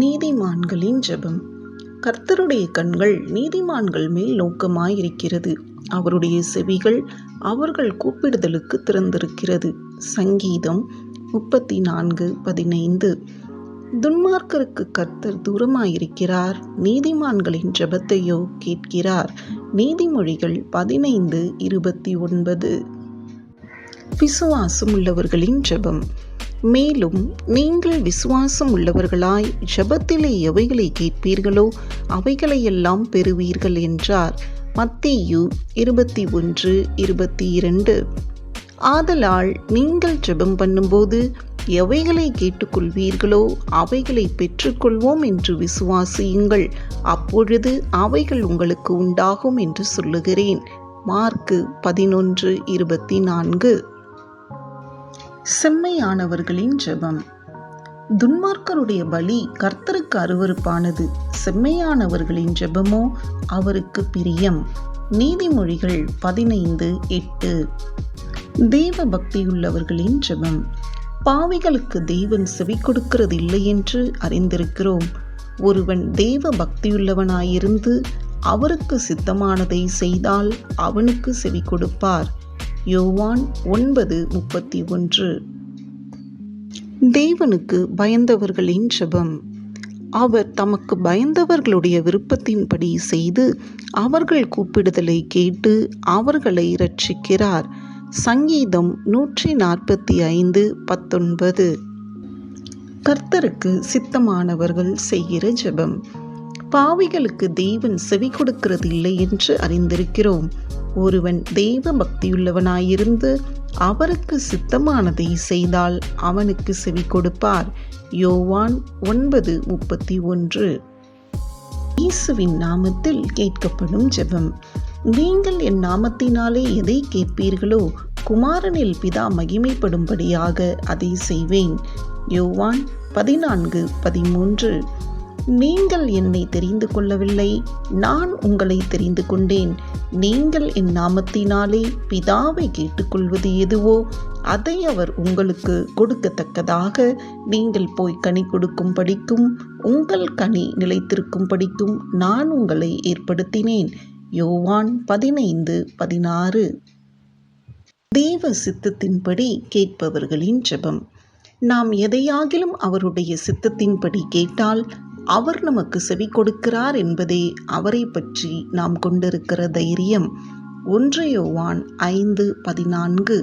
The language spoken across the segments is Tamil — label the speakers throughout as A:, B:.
A: நீதிமான்களின் ஜெபம் கர்த்தருடைய கண்கள் நீதிமான்கள் மேல் நோக்கமாயிருக்கிறது அவருடைய செவிகள் அவர்கள் கூப்பிடுதலுக்கு திறந்திருக்கிறது சங்கீதம் முப்பத்தி நான்கு பதினைந்து துன்மார்க்கருக்கு கர்த்தர் தூரமாயிருக்கிறார் நீதிமான்களின் ஜெபத்தையோ கேட்கிறார் நீதிமொழிகள் பதினைந்து இருபத்தி ஒன்பது விசுவாசம் உள்ளவர்களின் ஜெபம் மேலும் நீங்கள் விசுவாசம் உள்ளவர்களாய் ஜபத்திலே எவைகளை கேட்பீர்களோ அவைகளையெல்லாம் பெறுவீர்கள் என்றார் மத்தியு இருபத்தி ஒன்று இருபத்தி இரண்டு ஆதலால் நீங்கள் ஜெபம் பண்ணும்போது எவைகளை கேட்டுக்கொள்வீர்களோ அவைகளை பெற்றுக்கொள்வோம் என்று விசுவாசியுங்கள் அப்பொழுது அவைகள் உங்களுக்கு உண்டாகும் என்று சொல்லுகிறேன் மார்க்கு பதினொன்று இருபத்தி நான்கு செம்மையானவர்களின் ஜெபம் துன்மார்க்கருடைய பலி கர்த்தருக்கு அருவறுப்பானது செம்மையானவர்களின் ஜெபமோ அவருக்கு பிரியம் நீதிமொழிகள் பதினைந்து எட்டு தேவ பக்தியுள்ளவர்களின் ஜெபம் பாவிகளுக்கு தெய்வன் செவி கொடுக்கிறது இல்லை என்று அறிந்திருக்கிறோம் ஒருவன் தேவ பக்தியுள்ளவனாயிருந்து அவருக்கு சித்தமானதை செய்தால் அவனுக்கு செவி கொடுப்பார் யோவான் ஒன்பது முப்பத்தி ஒன்று தேவனுக்கு பயந்தவர்களின் ஜெபம் அவர் தமக்கு பயந்தவர்களுடைய விருப்பத்தின்படி செய்து அவர்கள் கூப்பிடுதலை கேட்டு அவர்களை இரட்சிக்கிறார் சங்கீதம் நூற்றி நாற்பத்தி ஐந்து பத்தொன்பது கர்த்தருக்கு சித்தமானவர்கள் செய்கிற ஜெபம் பாவிகளுக்கு தெய்வன் செவி கொடுக்கிறது இல்லை என்று அறிந்திருக்கிறோம் ஒருவன் தெய்வ பக்தியுள்ளவனாயிருந்து அவருக்கு சித்தமானதை செய்தால் அவனுக்கு செவி கொடுப்பார் யோவான் ஒன்பது முப்பத்தி ஒன்று இயேசுவின் நாமத்தில் கேட்கப்படும் ஜெபம் நீங்கள் என் நாமத்தினாலே எதை கேட்பீர்களோ குமாரனில் பிதா மகிமைப்படும்படியாக அதை செய்வேன் யோவான் பதினான்கு பதிமூன்று நீங்கள் என்னை தெரிந்து கொள்ளவில்லை நான் உங்களை தெரிந்து கொண்டேன் நீங்கள் என் நாமத்தினாலே பிதாவை கேட்டுக்கொள்வது எதுவோ அதை அவர் உங்களுக்கு கொடுக்கத்தக்கதாக நீங்கள் போய் கனி கொடுக்கும் படிக்கும் உங்கள் கனி நிலைத்திருக்கும் படிக்கும் நான் உங்களை ஏற்படுத்தினேன் யோவான் பதினைந்து பதினாறு தேவ சித்தத்தின்படி கேட்பவர்களின் ஜெபம் நாம் எதையாகிலும் அவருடைய சித்தத்தின்படி கேட்டால் அவர் நமக்கு செவி கொடுக்கிறார் என்பதே அவரை பற்றி நாம் கொண்டிருக்கிற தைரியம் ஒன்றையோவான் ஐந்து பதினான்கு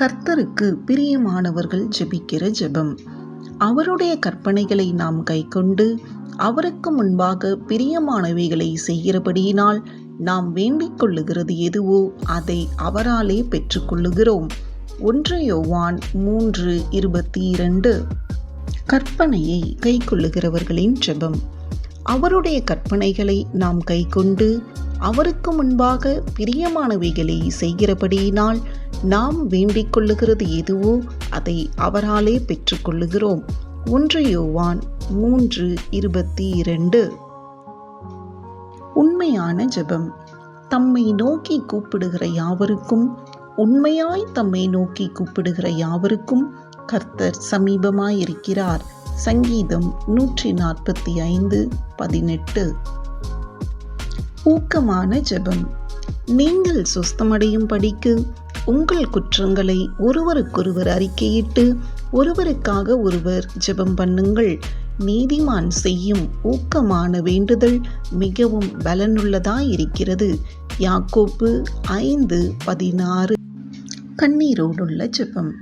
A: கர்த்தருக்கு பிரியமானவர்கள் ஜெபிக்கிற ஜெபம் அவருடைய கற்பனைகளை நாம் கைக்கொண்டு அவருக்கு முன்பாக பிரியமானவைகளை செய்கிறபடியினால் நாம் வேண்டிக் கொள்ளுகிறது எதுவோ அதை அவராலே பெற்றுக்கொள்ளுகிறோம் ஒன்று யோவான் மூன்று இருபத்தி இரண்டு கற்பனையை கைக்கொள்ளுகிறவர்களின் ஜெபம் அவருடைய கற்பனைகளை நாம் கைக்கொண்டு அவருக்கு முன்பாக பிரியமானவைகளை செய்கிறபடியினால் நாம் வேண்டிக் கொள்ளுகிறது எதுவோ அதை அவராலே பெற்றுக்கொள்ளுகிறோம் ஒன்று யோவான் மூன்று இருபத்தி இரண்டு உண்மையான ஜெபம் தம்மை நோக்கி கூப்பிடுகிற யாவருக்கும் உண்மையாய் தம்மை நோக்கி கூப்பிடுகிற யாவருக்கும் கர்த்தர் சமீபமாயிருக்கிறார் சங்கீதம் நூற்றி நாற்பத்தி ஐந்து பதினெட்டு ஊக்கமான ஜெபம் நீங்கள் சுஸ்தமடையும் படிக்கு உங்கள் குற்றங்களை ஒருவருக்கொருவர் அறிக்கையிட்டு ஒருவருக்காக ஒருவர் ஜெபம் பண்ணுங்கள் நீதிமான் செய்யும் ஊக்கமான வேண்டுதல் மிகவும் பலனுள்ளதாயிருக்கிறது யாக்கோப்பு ஐந்து பதினாறு கண்ணீரோடுள்ள ஜெபம்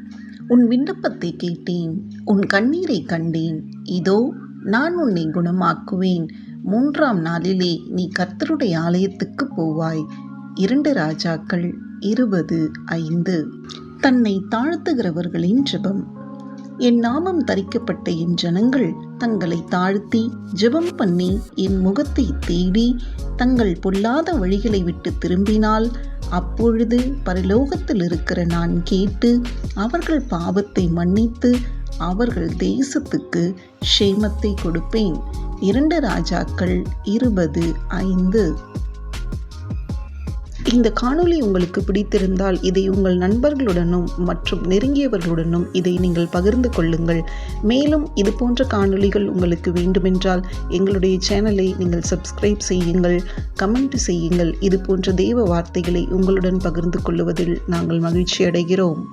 A: உன் விண்ணப்பத்தை கேட்டேன் உன் கண்ணீரை கண்டேன் இதோ நான் உன்னை குணமாக்குவேன் மூன்றாம் நாளிலே நீ கர்த்தருடைய ஆலயத்துக்கு போவாய் இரண்டு ராஜாக்கள் இருபது ஐந்து தன்னை தாழ்த்துகிறவர்களின் ஜெபம் என் நாமம் தரிக்கப்பட்ட என் ஜனங்கள் தங்களை தாழ்த்தி ஜெபம் பண்ணி என் முகத்தை தேடி தங்கள் பொல்லாத வழிகளை விட்டு திரும்பினால் அப்பொழுது பரலோகத்தில் இருக்கிற நான் கேட்டு அவர்கள் பாவத்தை மன்னித்து அவர்கள் தேசத்துக்கு க்ஷேமத்தை கொடுப்பேன் இரண்டு ராஜாக்கள் இருபது ஐந்து இந்த காணொளி உங்களுக்கு பிடித்திருந்தால் இதை உங்கள் நண்பர்களுடனும் மற்றும் நெருங்கியவர்களுடனும் இதை நீங்கள் பகிர்ந்து கொள்ளுங்கள் மேலும் இது போன்ற காணொளிகள் உங்களுக்கு வேண்டுமென்றால் எங்களுடைய சேனலை நீங்கள் சப்ஸ்கிரைப் செய்யுங்கள் கமெண்ட் செய்யுங்கள் இது போன்ற தெய்வ வார்த்தைகளை உங்களுடன் பகிர்ந்து கொள்வதில் நாங்கள் மகிழ்ச்சி அடைகிறோம்